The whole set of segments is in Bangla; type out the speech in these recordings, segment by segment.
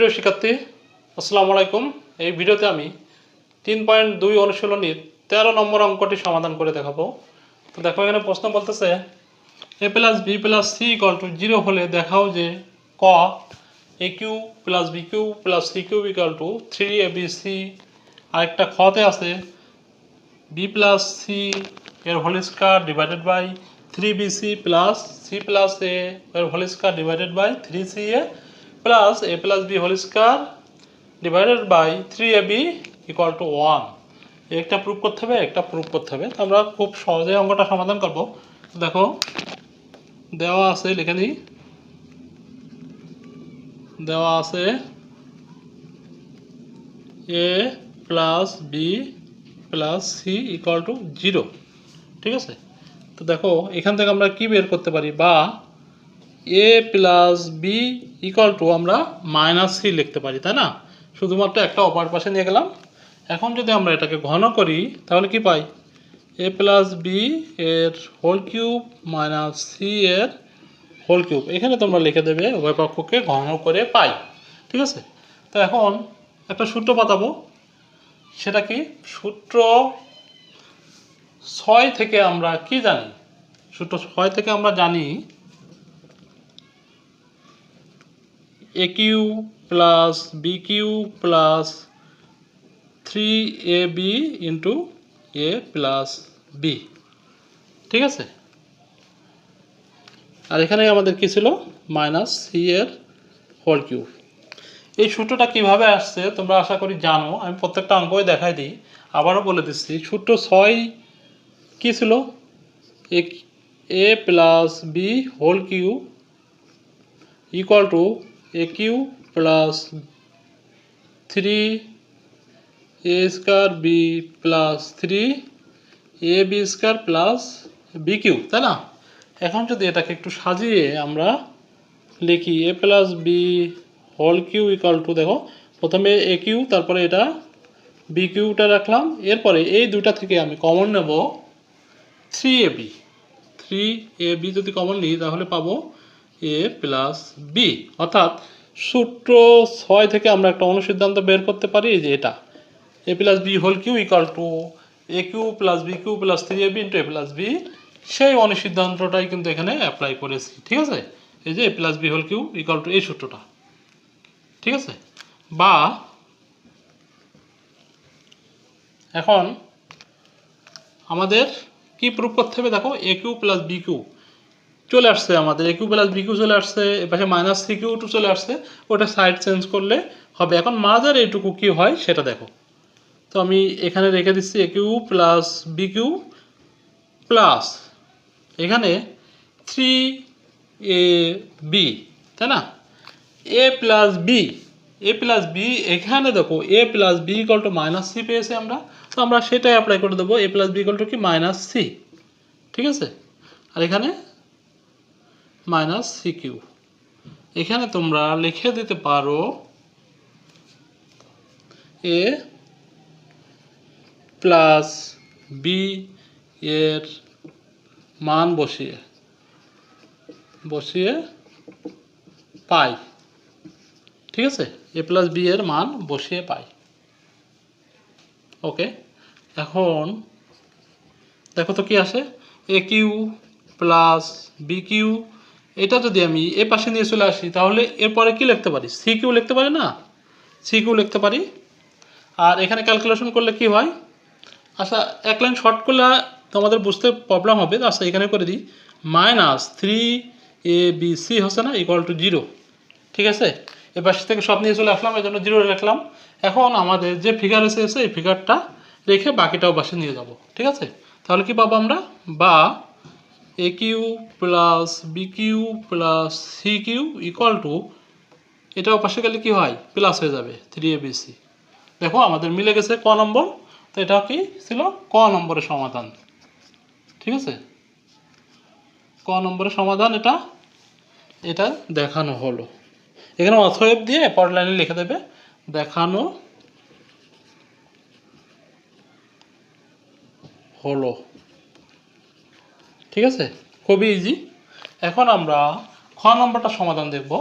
প্রিয় শিক্ষার্থী, আসসালামু আলাইকুম। এই ভিডিওতে আমি তিন পয়েন্ট দুই অনুশীলনীর তেরো নম্বর অঙ্কটি সমাধান করে দেখাবো। তো দেখো, এখানে প্রশ্ন বলতেছে, A plus B plus C equal to zero হলে দেখাও যে ক, A cube plus B cube plus C cube equal to three A B C আরেকটা খতে আছে, বি প্লাস সি এর whole square divided by three B C plus C plus A এর whole square divided by three C A plus A plus B whole square divided by three A B equal to one একটা প্রুফ করতে হবে, একটা প্রুফ করতে হবে। তো আমরা খুব সহজে অঙ্কটা সমাধান করব। দেখো, দেওয়া আছে, লিখে দিই। দেওয়া আছে A plus B plus C equal to zero ঠিক আছে? তো দেখো, এখান থেকে আমরা কি বের করতে পারি? বা A plus B equal to আমরা মাইনাস সি লিখতে পারি, তাই না? শুধুমাত্র একটা অপার পাশে নিয়ে গেলাম। এখন যদি আমরা এটাকে ঘন করি, তাহলে কি পাই? এ প্লাস বি এর হোল কিউব মাইনাস সি এর হোল কিউব এখানে তোমরা লিখে দেবে, উভয় পক্ষকে ঘন করে পাই। ঠিক আছে? তো এখন একটা সূত্র পাতাবো। সেটা কি? সূত্র ছয় থেকে আমরা কি জানি? সূত্র ছয় থেকে আমরা জানি A cube plus B cube plus three A B into A plus B ঠিক আছে? আর এখানে আমাদের কি ছিল? মাইনাস সি এর হোল কিউব। এই সূত্রটা কীভাবে আসছে তোমরা আশা করি জানো। আমি প্রত্যেকটা অঙ্কই দেখাই দিই। আবারও বলে দিচ্ছি, সূত্র ছয় কী ছিল? A plus B whole cube equal to A cube plus three A square B plus three A B square plus B cube, তাই না? এখন যদি এটাকে একটু সাজিয়ে আমরা লিখি, A plus B whole cube equal to, দেখো, প্রথমে এ কিউ, তারপরে এটা বি কিউটা রাখলাম, এরপরে এই দুইটা থেকে আমি কমন নেব three A B. Three A B যদি কমন নিই, তাহলে পাবো এ প্লাস বি। অর্থাৎ সূত্র ছয় থেকে আমরা একটা অনুসিদ্ধান্ত বের করতে পারি যে এটা। A plus B whole cube equal to A cube plus B cube plus three A B into A plus B. সেই অনুসিদ্ধান্তটাই কিন্তু এখানে অ্যাপ্লাই করেছি, ঠিক আছে? এই যে A plus B whole cube equal to এই সূত্রটা, ঠিক আছে? বা এখন আমাদের কি প্রুফ করতে হবে? দেখো, A cube plus B cube. চলে আসছে আমাদের A cube plus B cube চলে আসছে এপাশে মাইনাস সি কিউ টু চলে আসছে, ওটা সাইড চেঞ্জ করলে হবে। এখন মাঝের এইটুকু কি হয় সেটা দেখো। তো আমি এখানে রেখে দিচ্ছি A cube plus B cube plus এখানে থ্রি এ বি তাই না? A plus B A plus B এখানে দেখো A plus B equal to minus C পেয়েছি আমরা। তো আমরা সেটাই অ্যাপ্লাই করে দেবো A plus B equal to কি? মাইনাস সি ঠিক আছে? আর এখানে মাইনাস সি কিউ এখানে তোমরা লিখে দিতে পারো এ প্লাস বি এর মান বসিয়ে বসিয়ে পাই। ঠিক আছে? এ প্লাস বি এর মান বসিয়ে পাই। ওকে এখন দেখো তো কি আসে? A cube plus B cube এটা যদি আমি এ পাশে নিয়ে চলে আসি, তাহলে এরপরে কি লিখতে পারি? সি কিউ লিখতে পারি না? সি কিউ লিখতে পারি। আর এখানে ক্যালকুলেশন করলে কি হয়? আচ্ছা এক লাইন শর্ট করলে তোমাদের বুঝতে প্রবলেম হবে। আচ্ছা এখানে করে দিই। Minus three A B C হচ্ছে না? ইকুয়াল টু জিরো ঠিক আছে? এ পাশ থেকে সব নিয়ে চলে আসলাম এই জন্য জিরো রাখলাম এখন আমাদের যে ফিগার এসে এই ফিগারটা রেখে বাকিটাও পাশে নিয়ে যাব। ঠিক আছে? তাহলে কি পাবো আমরা? বা A cube plus B cube plus C cube to এটাও পাশে গেলে কি হয়? প্লাস হয়ে যাবে থ্রি এ বি সি দেখো, আমাদের মিলে গেছে ক নম্বর, তো এটা কি ছিল? ক নম্বরের সমাধান। ঠিক আছে? ক নম্বরের সমাধান এটা এটা দেখানো হলো। এখানে অথয়েব দিয়ে পরের লাইনে লিখে দেবে, দেখানো হলো। ঠিক আছে? খুবই ইজি এখন আমরা খ নম্বরটা সমাধান দেখব।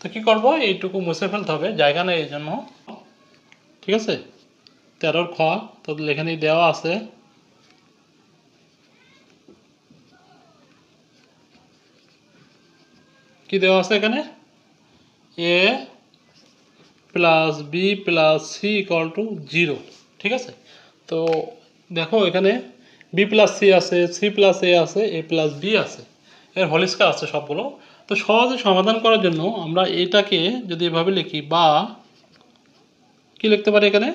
তো কী করব? এইটুকু মুছে ফেলতে হবে। জায়গা নেই এই জন্য। ঠিক আছে? তেরোর খ, তো এখানেই দেওয়া আছে। কি দেওয়া আছে এখানে? A plus B plus C equal to zero. ঠিক আছে? তো দেখো এখানে বি প্লাস সি আছে, সি প্লাস এ আছে, এ প্লাস বি আছে। এর হলিস্কার আছে সবগুলো। তো সহজে সমাধান করার জন্য আমরা এটাকে যদি এভাবে লিখি, বা কি লিখতে পারি এখানে?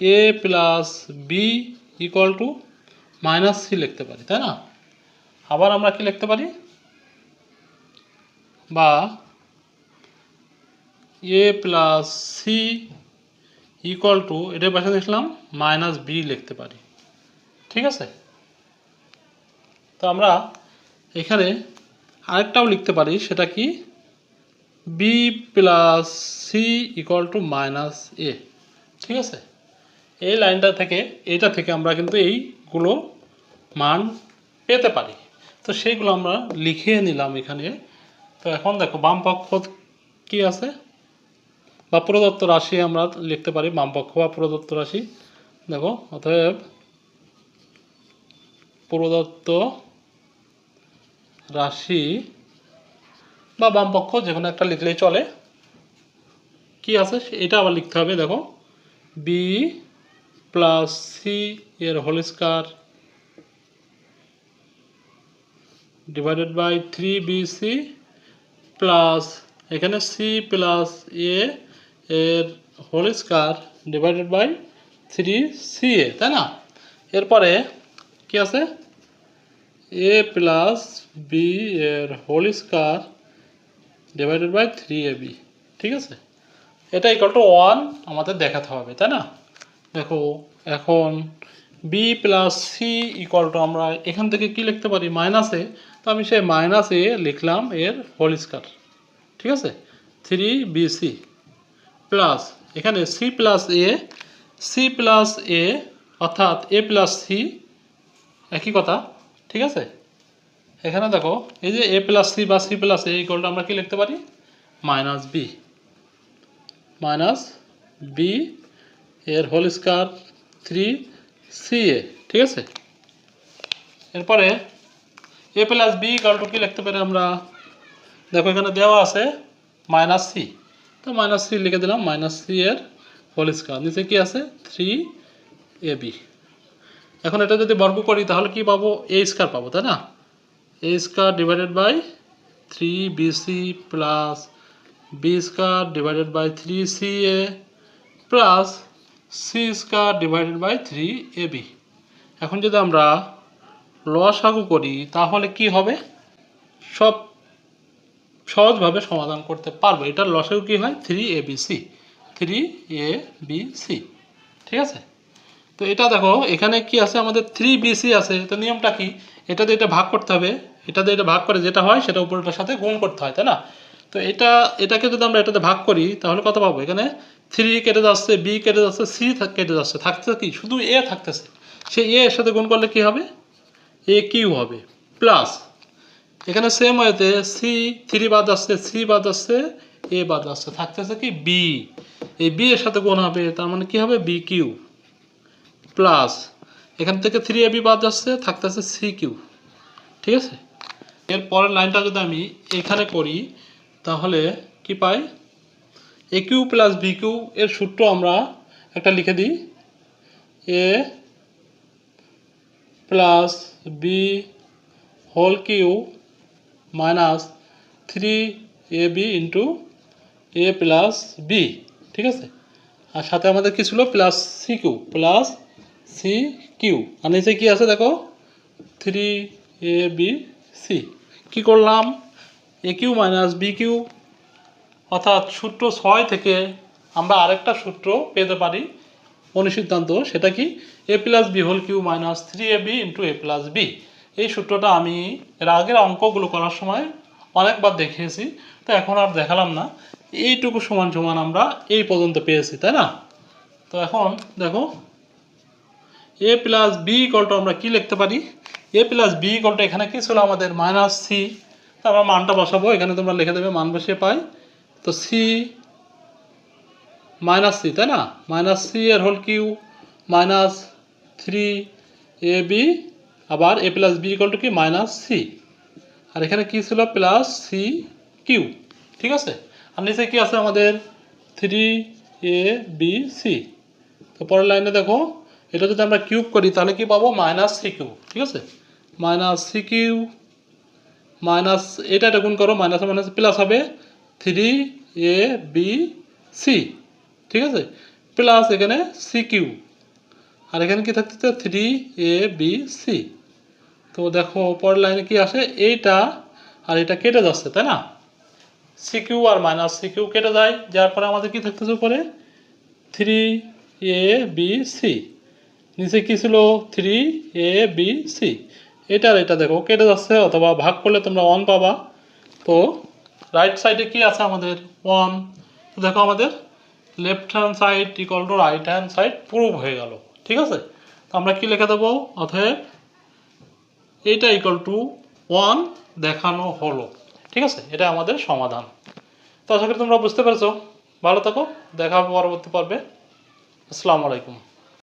A plus B equal to minus C লিখতে পারি, তাই না? আবার আমরা কি লিখতে পারি? বা a plus c equal to এটার পাশে দেখলাম মাইনাস বি লিখতে পারি। ঠিক আছে? তো আমরা এখানে আরেকটাও লিখতে পারি, সেটা কি? B plus c equal to minus a ঠিক আছে? এই লাইনটা থেকে, এইটা থেকে আমরা কিন্তু এইগুলো মান পেতে পারি। তো সেইগুলো আমরা লিখে নিলাম এখানে। তো এখন দেখো, বাম পক্ষ কি আছে? বা প্রদত্ত রাশি আমরা লিখতে পারি, বাম পক্ষ বা প্রদত্ত রাশি। দেখো, অতএব প্রদত্ত রাশি বা বামপক্ষ, যে কোনো একটা লিখলেই চলে। কি আছে? এটা আবার লিখতে হবে, দেখো। বি প্লাস সি এর whole square divided by three b c plus এখানে সি প্লাস এ এর whole square divided by three c a তাই না? এরপরে কি আছে? এ প্লাস বি এর whole square divided by three a b ঠিক আছে? এটা ইকাল টু ওয়ান আমাদের দেখাতে হবে, তাই না? দেখো, এখন b plus c equal to আমরা এখান থেকে কি লিখতে পারি? মাইনাসে তো আমি সেই মাইনাস এ লিখলাম এর হোল স্কয়ার ঠিক আছে? থ্রি বি সি প্লাস এখানে c plus a c plus a অর্থাৎ এ প্লাস সি একই কথা, ঠিক আছে? এখানে দেখো, এই যে এ প্লাস সি বা সি প্লাস এ ইকুয়ালটা আমরা কি লিখতে পারি? মাইনাস বি মাইনাস বি এর whole square three c a ঠিক আছে? এরপরে a plus b equal to কি লিখতে পারি আমরা? দেখো, এখানে দেওয়া আছে মাইনাস সি তো মাইনাস সি লিখে দিলাম মাইনাস সি এর হোল স্কয়ার নিচে কি আছে? থ্রি এ বি এখন এটা যদি বর্গ করি, তাহলে কি পাবো? এ স্কয়ার পাবো, তাই না? A square divided by three b c plus b square divided by three c a plus c square divided by three a b এখন যদি আমরা লসাগু করি, তাহলে কি হবে? সব সহজভাবে সমাধান করতে পারব। এটার লসাগু কি হয়? Three a b c three a b c ঠিক আছে? তো এটা দেখো, এখানে কি আছে? আমাদের থ্রি বিসি আছে। তো নিয়মটা কি? এটা দিয়ে এটা ভাগ করতে হবে। এটা দিয়ে এটা ভাগ করে যেটা হয়, সেটা উপরটার সাথে গুণ করতে হয়, তাই না? তো এটা, এটাকে যদি আমরা এটাতে ভাগ করি, তাহলে কত পাবো? এখানে থ্রি কেটে যাচ্ছে বি কেটে যাচ্ছে সি কেটে যাচ্ছে। থাকছে কি? শুধু এ থাকতেছে। সে এ এর সাথে গুণ করলে কি হবে? এ কিউ হবে। প্লাস এখানে সেম ওয়েতে সি থ্রি বাদ আসছে সি বাদ আসছে এ বাদ আসছে। থাকতেছে কি? বি এই বি এর সাথে গুণ হবে, তার মানে কি হবে? বি কিউ প্লাস এখান থেকে থ্রি এবি বাদ যাচ্ছে, থাকতেছে সি কিউ ঠিক আছে? এর পরের লাইনটা যদি আমি এখানে করি, তাহলে কি পাই? A cube plus b cube এর সূত্র আমরা একটা লিখে দিই। A plus b whole cube minus three a b into a plus b ঠিক আছে? আর সাথে আমাদের কি ছিল? Plus c cube plus c cube আর নিচে কি আছে দেখো? থ্রি এ বি সি কী করলাম? A cube minus b cube অর্থাৎ সূত্র ছয় থেকে আমরা আরেকটা সূত্র পেতে পারি। অনুসিদ্ধান্ত সেটা কি? A plus b whole cube minus three a b into a plus b এই সূত্রটা আমি এর আগের অঙ্কগুলো করার সময় অনেকবার দেখিয়েছি, তো এখন আর দেখালাম না। এইটুকু সমান সমান আমরা এই পর্যন্ত পেয়েছি, তাই না? তো এখন দেখো এ প্লাস বি ইকলটা আমরা কি লিখতে পারি? এ প্লাস বি ইকলটা এখানে কি ছিল? আমাদের মাইনাস সি আমরা মানটা বসাবো। এখানে তোমরা লিখে দেবে মান বসিয়ে পাই। তো সি মাইনাস সি তাই না? মাইনাস সি এর whole cube minus three a b আবার a plus b equal to কি? মাইনাস সি আর এখানে কি ছিল? প্লাস সি কিউ ঠিক আছে? আর নিচে কি আছে? আমাদের থ্রি এ বি সি তো পরের লাইনে দেখো। এটা যদি আমরা কিউব করি, তাহলে কি পাবো? মাইনাস সি কিউ ঠিক আছে? মাইনাস সি কিউ মাইনাস, এটা এটা গুণ করো, মাইনাস মাইনাস প্লাস হবে থ্রি এ বি সি, ঠিক আছে? প্লাস এখানে সি কিউ আর এখানে কি থাকতেছে থ্রি এ বি সি। তো দেখো, পরের লাইনে কি আসে? এইটা, আর এটা কেটে যাচ্ছে, তাই না? সি কিউ আর মাইনাস সি কিউ কেটে যায়, যার পরে আমাদের কি থাকতেছে উপরে? Three a b c. নিচে কি ছিল? থ্রি এ বি সি এটা আর এটা দেখো, কেটে যাচ্ছে অথবা ভাগ করলে তোমরা ওয়ান পাবা। তো রাইট সাইডে কি আছে আমাদের? ওয়ান তো দেখো আমাদের left hand side equal to right hand side prove হয়ে গেল, ঠিক আছে? তো আমরা কি লিখে দেবো? অতএব এইটা ইকল টু ওয়ান দেখানো হলো, ঠিক আছে? এটা আমাদের সমাধান। তো আশা করি তোমরা বুঝতে পেরেছ। ভালো থাকো, দেখা পরবর্তী পর্বে। আসসালামু আলাইকুম।